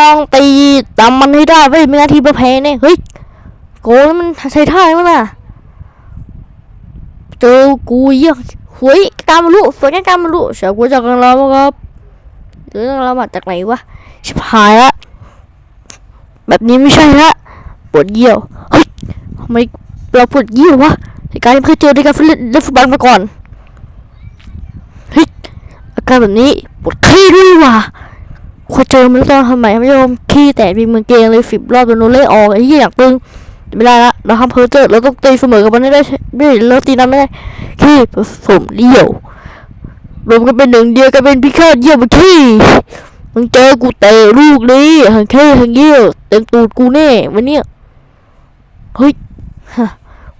ต้องตีตามมันให้ได้เว้ยไม่งั้นทีมเราแพ้แน่เฮ้ยโกแล้วมันใช้ท่ามั้ยน่ะเจอกูเยี่ยหวยการมาลุสวยงามการมาลุเสียกูจากกันแล้วครับเรื่องเรามาจากไหนวะชิบหายละแบบนี้ไม่ใช่ละปวดเยี่ยวเฮ้ยทำไมเราปวดเยี่ยววะเหตุการณ์ที่เคยเจอในการเล่นฟุตบอลมาก่อนเฮ้ยอาการแบบนี้ปวดขี้ด้วยว่ะ เจอมันตอนทำไมไม่ยอมขี้แตกเป็นเมืองเกงเลยสิบรอบจนโดนเล่ออกไอ้ที่อยากตึงไม่ได้ละเราทำเพอเจอเราต้องตีเสมอกับมันได้ไม่ได้เราตีนั้นไม่ได้ขี้ผสมเดี่ยวรวมกันเป็นหนึ่งเดียวกันเป็นพิฆาตเยี่ยมขี้มึงเจอกูเตะลูกนี้หังแค่หังเยี่ยวเต็มตูดกูแน่วันเนี้ยเฮ้ยฮะ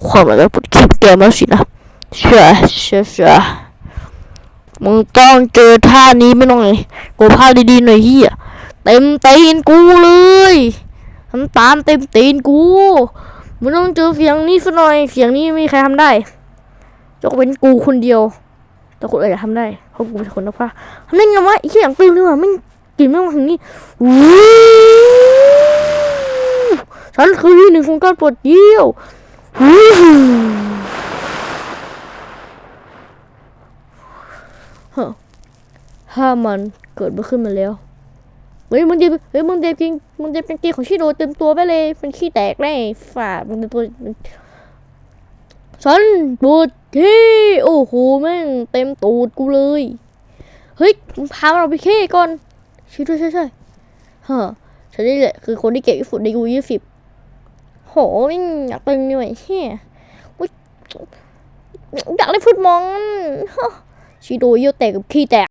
ความอะไรปวดขี้แกมาสินะเชื่อเชื่อเชื่อ มึงต้องเจอท่านี้ไม่ต้องเลยกูพาดีๆหน่อยเฮียเต็มตีนกูเลยน้ำตาลเต็มตีนกูมันต้องเจอเสียงนี้สักหน่อย เสียงนี้ไม่มีใครทำได้ยกเว้นกูคนเดียว แต่คนอื่นทำได้เพราะกูเป็นคนนักพากย์ทำได้ไงวะไอ้เหี้ยอย่างตื่นเลยว่ะไม่งกินไม่มาถึงนี้ฉันคือหนึ่งของการปวดเยี่ยว ฮะถ้ามันเกิดมาขึ้นมาแล้ว เฮ้ยมึงเด็บเฮ้ยมึงเด็บจริงมึงเด็บกางเกงของชิโดเต็มตัวไปเลยมันขี้แตกแน่ฝ่ามึงเดบตัวฉันปวดขี้โอ้โหแม่งเต็มตูดกูเลย เฮ้ยมึงพาเราไปขี้ก่อนชิโดใช่ใช่ฮะฉันนี่แหละคือคนที่เก่งที่สุดในยูยี่สิบโหแม่งอยากตึงด้วยเฮียอยอยากเล่นฟุตบอลฮะ ชิโดเยี่ยวแตกกับขี้แตก